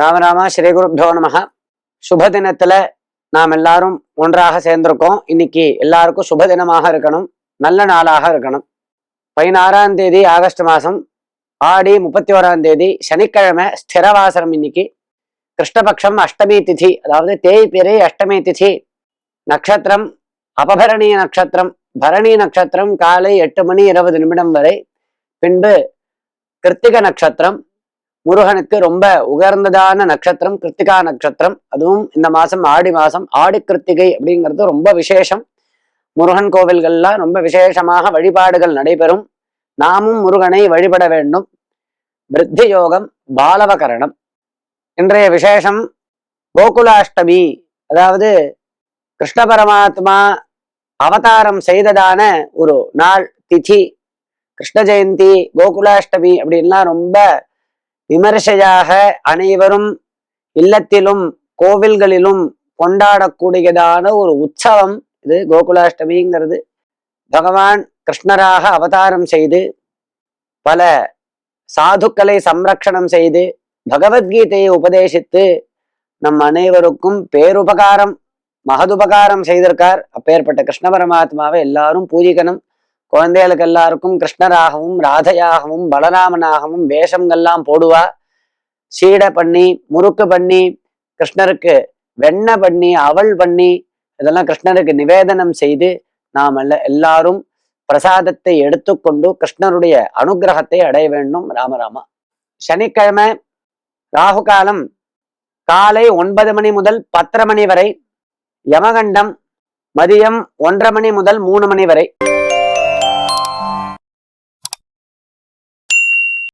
ராமராமா ஸ்ரீ குருப்பியோ நமக. சுப தினத்துல நாம் எல்லாரும் ஒன்றாக சேர்ந்திருக்கோம். இன்னைக்கு எல்லாருக்கும் சுப தினமாக இருக்கணும். நல்ல நாளாக இருக்கணும். பதினாறாம் தேதி ஆகஸ்ட் மாதம் ஆடி முப்பத்தி ஓராம் தேதி சனிக்கிழமை ஸ்திரவாசரம் இன்னைக்கு. கிருஷ்ணபக்ஷம் அஷ்டமி திதி அதாவது தேய்பிரை அஷ்டமி திதி. நட்சத்திரம் அபபரணிய நட்சத்திரம் பரணி நட்சத்திரம் காலை எட்டு மணி இருபது நிமிடம் வரை. பின்பு கிருத்திக நட்சத்திரம் முருகனுக்கு ரொம்ப உகர்ந்ததான நட்சத்திரம் கிருத்திகா நட்சத்திரம். அதுவும் இந்த மாசம் ஆடி மாசம் ஆடி கிருத்திகை அப்படிங்கிறது ரொம்ப விசேஷம். முருகன் கோவில்கள்லாம் ரொம்ப விசேஷமாக வழிபாடுகள் நடைபெறும். நாமும் முருகனை வழிபட வேண்டும். விருத்தி யோகம் பாலவகரணம். இன்றைய விசேஷம் கோகுலாஷ்டமி. அதாவது கிருஷ்ண பரமாத்மா அவதாரம் செய்ததான ஒரு நாள் திதி. கிருஷ்ண ஜெயந்தி கோகுலாஷ்டமி அப்படின்லாம் ரொம்ப விமர்சையாக அனைவரும் இல்லத்திலும் கோவில்களிலும் கொண்டாடக்கூடியதான ஒரு உற்சவம் இது. கோகுலாஷ்டமிங்கிறது. பகவான் கிருஷ்ணராக அவதாரம் செய்து பல சாதுக்களை சம்ரக்ஷணம் செய்து பகவத்கீதையை உபதேசித்து நம் அனைவருக்கும் பேருபகாரம் மகதுபகாரம் செய்திருக்கார். அப்பேற்பட்ட கிருஷ்ண பரமாத்மாவை எல்லாரும் பூஜிக்கணும். குழந்தைகளுக்கு எல்லாருக்கும் கிருஷ்ணராகவும் ராதையாகவும் பலராமனாகவும் வேஷங்கள்லாம் போடுவா. சீடை பண்ணி முறுக்கு பண்ணி கிருஷ்ணருக்கு வெண்ணெய் பண்ணி அவள் பண்ணி இதெல்லாம் கிருஷ்ணருக்கு நிவேதனம் செய்து நாம் எல்லா எல்லாரும் பிரசாதத்தை எடுத்துக்கொண்டு கிருஷ்ணருடைய அனுகிரகத்தை அடைய வேண்டும். ராமராமா சனிக்கிழமை ராகு காலம் காலை ஒன்பது மணி முதல் பத்தரை மணி வரை யமகண்டம் மதியம் ஒன்றரை மணி முதல் மூணு மணி வரை.